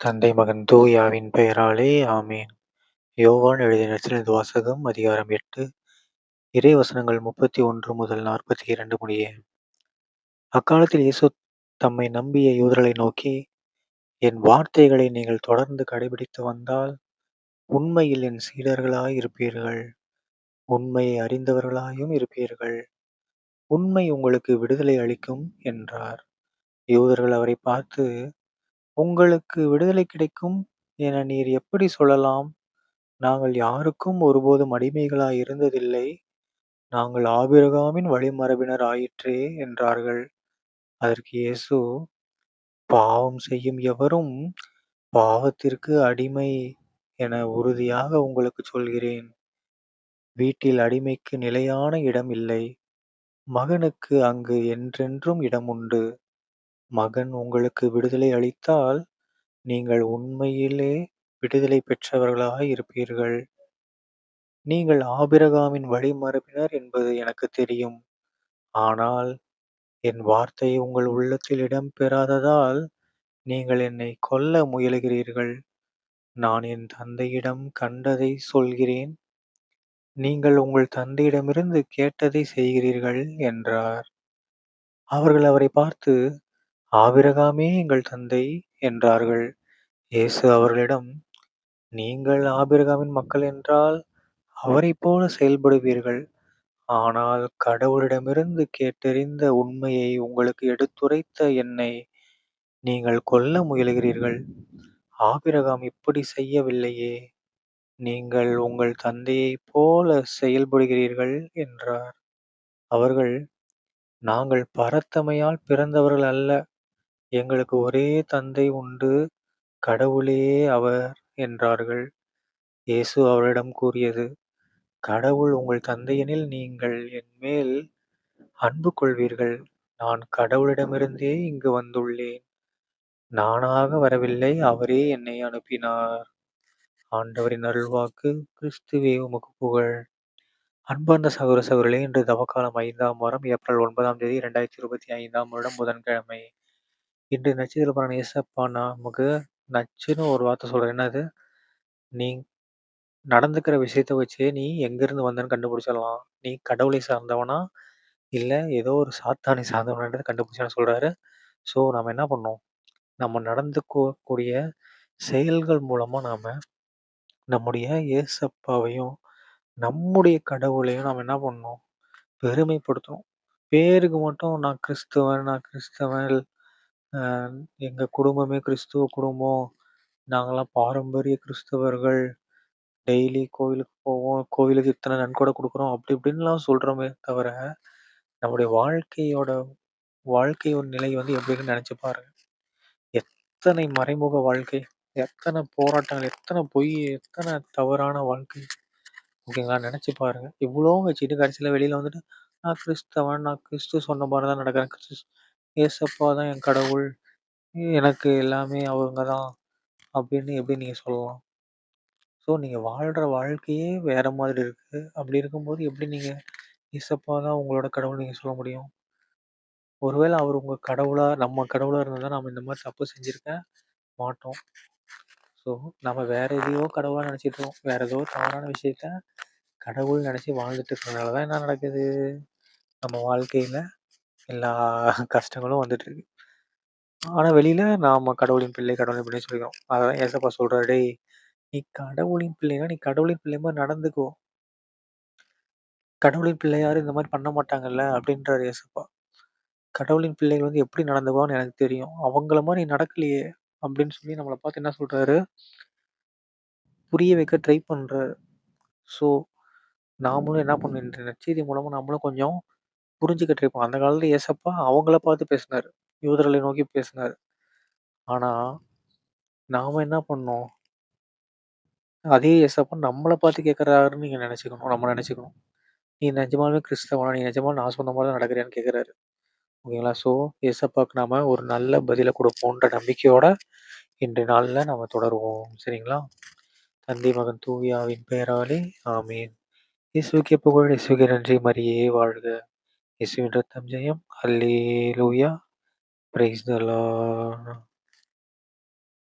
தந்தை மகன் தூயாவின் பெயராலே ஆமேன். யோவான் எழுதின நற்செய்தி வாசகம் அதிகாரம் எட்டு. இறை வசனங்கள் முப்பத்தி ஒன்று முதல் நாற்பத்தி இரண்டு முடிய. அக்காலத்தில் இயேசு தம்மை நம்பிய யூதர்களை நோக்கி என் வார்த்தைகளை நீங்கள் தொடர்ந்து கடைபிடித்து வந்தால் உண்மையில் என் சீடர்களாய் இருப்பீர்கள். உண்மையை அறிந்தவர்களாயும் இருப்பீர்கள். உண்மை உங்களுக்கு விடுதலை அளிக்கும் என்றார். யூதர்கள் அவரை பார்த்து உங்களுக்கு விடுதலை கிடைக்கும் என நீர் எப்படி சொல்லலாம்? நாங்கள் யாருக்கும் ஒருபோதும் அடிமைகளாய் இருந்ததில்லை. நாங்கள் ஆபிரகாமின் வழிமரபினர் ஆயிற்றே என்றார்கள். அதற்கு இயேசு பாவம் செய்யும் எவரும் பாவத்திற்கு அடிமை என உறுதியாக உங்களுக்கு சொல்கிறேன். வீட்டில் அடிமைக்கு நிலையான இடம் இல்லை. மகனுக்கு அங்கு என்றென்றும் இடம் உண்டு மகன் உங்களுக்கு விடுதலை அளித்தால் நீங்கள் உண்மையிலே விடுதலை பெற்றவர்களாக இருப்பீர்கள். நீங்கள் ஆபிரகாமின் வழிமரபினர் என்பது எனக்கு தெரியும். ஆனால் என் வார்த்தை உங்கள் உள்ளத்தில் இடம் பெறாததால் நீங்கள் என்னை கொல்ல முயலுகிறீர்கள். நான் என் தந்தையிடம் கண்டதை சொல்கிறேன். நீங்கள் உங்கள் தந்தையிடமிருந்து கேட்டதை செய்கிறீர்கள் என்றார். அவர்கள் அவரை பார்த்து ஆபிரகாமே எங்கள் தந்தை என்றார்கள். இயேசு அவர்களிடம் நீங்கள் ஆபிரகாமின் மக்கள் என்றால் அவரைப் போல செயல்படுவீர்கள். ஆனால் கடவுளிடமிருந்து கேட்டறிந்த உண்மையை உங்களுக்கு எடுத்துரைத்த என்னை நீங்கள் கொல்ல முயலுகிறீர்கள். ஆபிரகாம் இப்படி செய்யவில்லையே. நீங்கள் உங்கள் தந்தையைப் போல செயல்படுகிறீர்கள் என்றார். அவர்கள் நாங்கள் பரத்தமையால் பிறந்தவர்கள் அல்ல. எங்களுக்கு ஒரே தந்தை உண்டு கடவுளே அவர் என்றார்கள். இயேசு அவரிடம் கூறியது கடவுள் உங்கள் தந்தையெனில் நீங்கள் என் மேல் அன்பு கொள்வீர்கள். நான் கடவுளிடமிருந்தே இங்கு வந்துள்ளேன். நானாக வரவில்லை அவரே என்னை அனுப்பினார். ஆண்டவரின் அருள்வாக்கு கிறிஸ்துவே உமக்கு புகழ். அன்பார்ந்த சகோதர சகோதரிகளே இன்று தவக்காலம் ஐந்தாம் வாரம் ஏப்ரல் ஒன்பதாம் தேதி இரண்டாயிரத்தி இருபத்தி ஐந்தாம் வருடம் புதன்கிழமை. இன்று நச்சுதல் பலன் ஏசப்பா நமக்கு நச்சுன்னு ஒரு வார்த்தை சொல்கிறேன் என்னது? நீ நடந்துக்கிற விஷயத்த வச்சே நீ எங்கேருந்து வந்தேன்னு கண்டுபிடிச்சிடலாம். நீ கடவுளை சார்ந்தவனா? இல்லை ஏதோ ஒரு சாத்தானை சார்ந்தவனன்றதை கண்டுபிடிச்சான்னு சொல்கிறாரு ஸோ நம்ம என்ன பண்ணோம் நம்ம நடந்துக்கக்கூடிய செயல்கள் மூலமாக நாம் நம்முடைய ஏசப்பாவையும் நம்முடைய கடவுளையும் நாம் என்ன பண்ணோம் பெருமைப்படுத்தணும். பேருக்கு மட்டும் நான் கிறிஸ்தவன் நான் கிறிஸ்தவன் எங்கள் குடும்பமே கிறிஸ்துவ குடும்பம். நாங்களாம் பாரம்பரிய கிறிஸ்தவர்கள். டெய்லி கோவிலுக்கு போவோம். கோவிலுக்கு இத்தனை நன்கொடை கொடுக்குறோம். அப்படி இப்படின்லாம் சொல்கிறோமே தவிர நம்முடைய வாழ்க்கையோட வாழ்க்கையோட நிலை வந்து எப்படின்னு நினச்சி பாருங்க. எத்தனை மறைமுக வாழ்க்கை எத்தனை போராட்டங்கள் எத்தனை பொய் எத்தனை தவறான வாழ்க்கை ஓகேங்களா நினச்சி பாருங்க. இவ்வளோ வச்சுட்டு கடைசியில் வெளியில் வந்துட்டு நான் கிறிஸ்தவன் நான் கிறிஸ்து சொன்ன மாதிரி தான் நடக்கிறேன். கிறிஸ் ஏசப்பா தான் என் கடவுள். எனக்கு எல்லாமே அவங்க தான் அப்படின்னு எப்படி நீங்கள் சொல்லலாம்? ஸோ நீங்கள் வாழ்கிற வாழ்க்கையே வேறு மாதிரி இருக்குது அப்படி இருக்கும்போது எப்படி நீங்கள் இயேசப்பா தான் உங்களோட கடவுள் நீங்கள் சொல்ல முடியும்? ஒருவேளை அவர் உங்கள் கடவுளாக நம்ம கடவுளாக இருந்தால் நம்ம இந்த மாதிரி தப்பு செஞ்சிருக்க மாட்டோம். ஸோ நம்ம வேற எதையோ கடவுளாக நினச்சிட்டு இருக்கோம். வேற ஏதோ தவறான விஷயத்த கடவுள் நினச்சி வாழ்ந்துட்டு இருக்கிறதுனால தான் என்ன நடக்குது? நம்ம வாழ்க்கையில் எல்லா கஷ்டங்களும் வந்துட்டு இருக்கு ஆனா வெளியில நாம கடவுளின் பிள்ளை, கடவுளின் பிள்ளைன்னு சொல்லிக்கிறோம். அதான் ஏசப்பா சொல்றாரு, "டேய்! நீ கடவுளின் பிள்ளைனா, நீ கடவுளின் பிள்ளை மாரி நடந்துக்கோ." கடவுளின் பிள்ளை யாரும் இந்த மாரி பண்ண மாட்டாங்கல்ல அப்படின்றாரு ஏசப்பா. கடவுளின் பிள்ளைகள் வந்து எப்படி நடந்துக்குவாங்கன்னு எனக்கு தெரியும். அவங்கள மாரி நீ நடக்கலையே அப்படின்னு சொல்லி நம்மள பார்த்து என்ன சொல்றாரு? புரிய வைக்க ட்ரை பண்றாரு. ஸோ, நாமளும் என்ன பண்ணணும் இந்த நற்செய்தி மூலமா நம்மளும் கொஞ்சம் புரிஞ்சுக்க ட்ரை அந்த காலத்துல ஏசப்பா அவங்கள பார்த்து பேசினாரு. யூதர்களை நோக்கி பேசினாரு. ஆனா, நாம என்ன பண்ணோம்? அதே ஏசப்பா நம்மள பார்த்து கேட்கறாருன்னு நீங்க நெனச்சுக்கணும். நம்ம நெனச்சுக்கணும். "நீ நிஜமாலுமே கிறிஸ்தவனா? நீ நிஜமாலும் நான் சொன்ன மாரி தான் நடக்கிறியான்னு?" கேட்கறாரு. ஓகேங்களா? ஸோ, ஏசப்பாவுக்கு நாம ஒரு நல்ல பதில குடுப்போம்ன்ற நம்பிக்கையோட இன்றைய நாள்ல நாம தொடருவோம். சரிங்களா? தந்தை, மகன், தூய ஆவியின் பெயராலே ஆமென். இயேசுவுக்கே புகழ், இயேசுவுக்கே நன்றி, மரியே வாழ்க! యేసు వినోత్తం జయం. Hallelujah praise the lord.